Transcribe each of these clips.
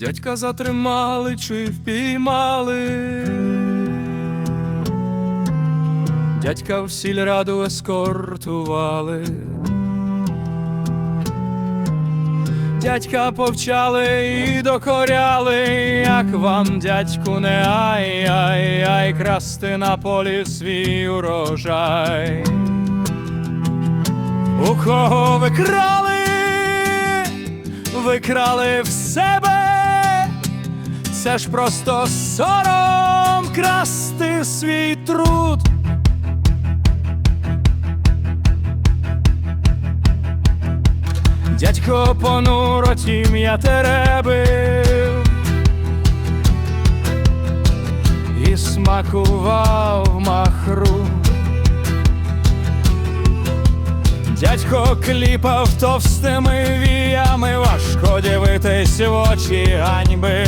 Дядька затримали чи впіймали. Дядька в сільраду ескортували. Дядька повчали і докоряли, як вам, дядьку, не ай, ай, ай, красти на полі свій урожай. У кого ви крали, ви крали в себе, це ж просто сором красти свій труд. Дядько понуро тім'я теребив і смакував махру. Дядько кліпав товстими віями, важко дивитись в очі ганьби,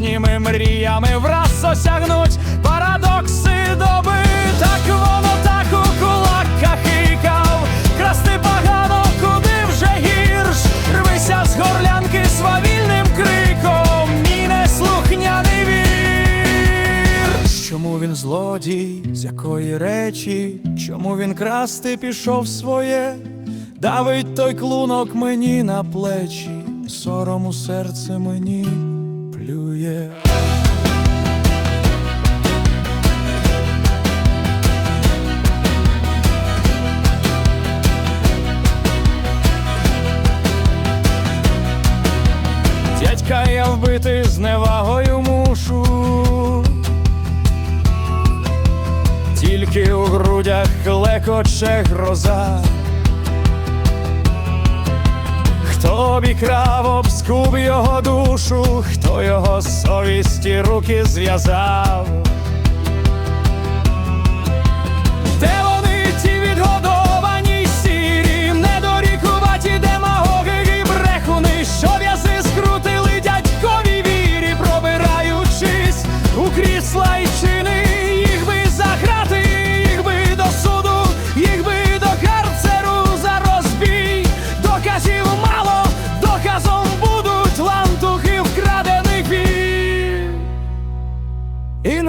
домашніми мріями враз осягнуть парадокси доби. Так воно так у кулаках хикав, красти погано, куди вже гірш. Рвися з горлянки свавільним криком, мій неслухняний вір. Чому він злодій, з якої речі, чому він красти пішов своє, давить той клунок мені на плечі, сором у серце мені плює. Дядька я вбити з невагою мушу. Тільки у грудях клекоче гроза. Хто обікрав обскуб його душу, хто його совісті руки зв'язав?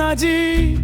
nadie